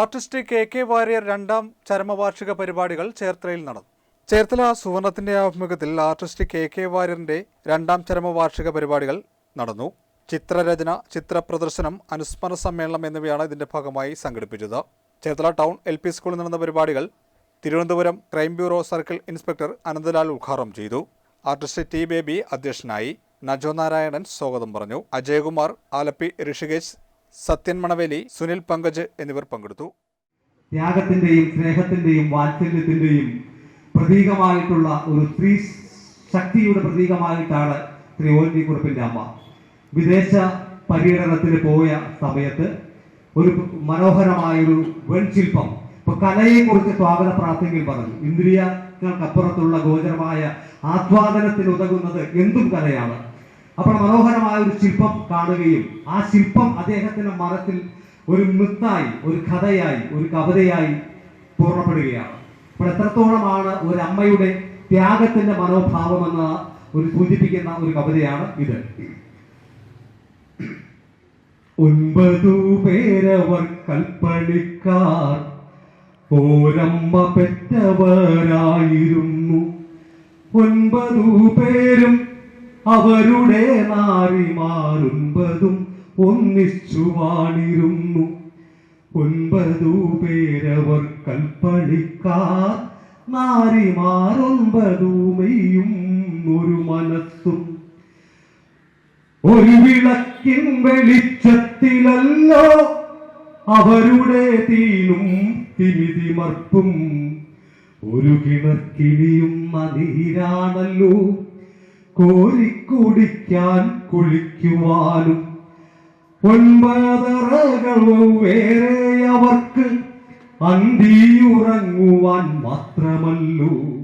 Artist K K Warrier രണ്ടാം ചരമവാർഷിക പരിപാടികൾ ചേർത്തലയിൽ നടന്നു. ചേർത്തല സുവർണത്തിന്റെ ആഭിമുഖ്യത്തിൽ ആർട്ടിസ്റ്റ് കെ കെ വാര്യറിന്റെ രണ്ടാം ചരമവാർഷിക പരിപാടികൾ നടന്നു. ചിത്രരചന ചിത്രപ്രദർശനം അനുസ്മരണ സമ്മേളനം എന്നിവയാണ് ഇതിന്റെ ഭാഗമായി സംഘടിപ്പിച്ചത്. ചേർത്തല ടൗൺ എൽ പി സ്കൂളിൽ നടന്ന പരിപാടികൾ Thiruvananthapuram crime bureau circle inspector Ananthalal ഉദ്ഘാടനം ചെയ്തു. ആർട്ടിസ്റ്റ് ടി ബേബി അധ്യക്ഷനായി നജോ നാരായണൻ സ്വാഗതം പറഞ്ഞു. അജയകുമാർ ആലപ്പി ഋഷികേശ് സത്യൻ മണവേലി സുനിൽ പങ്കജ് എന്നിവർ പങ്കെടുത്തു. ത്യാഗത്തിന്റെയും സ്നേഹത്തിന്റെയും വാത്സല്യത്തിന്റെയും പ്രതീകമായിട്ടുള്ള ഒരു സ്ത്രീ ശക്തിയുടെ പ്രതീകമായിട്ടാണ് ശ്രീ ഒ കുറുപ്പിന്റെ അമ്മ. വിദേശ പര്യടനത്തിന് പോയ സമയത്ത് ഒരു മനോഹരമായൊരു വെൺശില്പം ഇപ്പൊ കലയെ കുറിച്ച് സ്വാഗത പ്രാർത്ഥനയിൽ പറഞ്ഞു. ഇന്ദ്രിയങ്ങൾക്കപ്പുറത്തുള്ള ഗോചരമായ ആസ്വാദനത്തിന് ഉതകുന്നത് എന്തും കലയാണ്. അപ്പോൾ മനോഹരമായ ഒരു ശില്പം കാണുകയും ആ ശില്പം അദ്ദേഹത്തിന്റെ മനസ്സിൽ ഒരു മിത്തായി ഒരു കഥയായി ഒരു കവിതയായി പൂർണപ്പെടുകയാണ്. അപ്പോൾ എത്രത്തോളമാണ് ഒരു അമ്മയുടെ ത്യാഗത്തിന്റെ മനോഭാവം എന്ന ഒരു സൂചിപ്പിക്കുന്ന ഒരു കവിതയാണ് ഇത്. ഒൻപതു പേരവർ കൽപ്പണിക്കാർ ഓരമ്മ പെറ്റവരായിരുന്നു. ഒൻപതു അവരുടെ നാരി മാറുമ്പതും ഒന്നിച്ചു വാണിരുന്നു ഒൻപതു പേരവർ കൽപ്പണിക്കാർ മെയ്യും ഒരു മനസ്സും. ഒരു വിളക്കിൻ വെളിച്ചത്തിലല്ലോ അവരുടെ തീനും തിമിതിമർപ്പും. ഒരു കിണക്കിനിയും നീരാണല്ലോ കോരിക്കുടിക്കാൻ കുളിക്കുവാനും ഒൻപതറകൾ വേറെ അവർക്ക് അന്തിയുറങ്ങുവാൻ മാത്രമല്ലോ.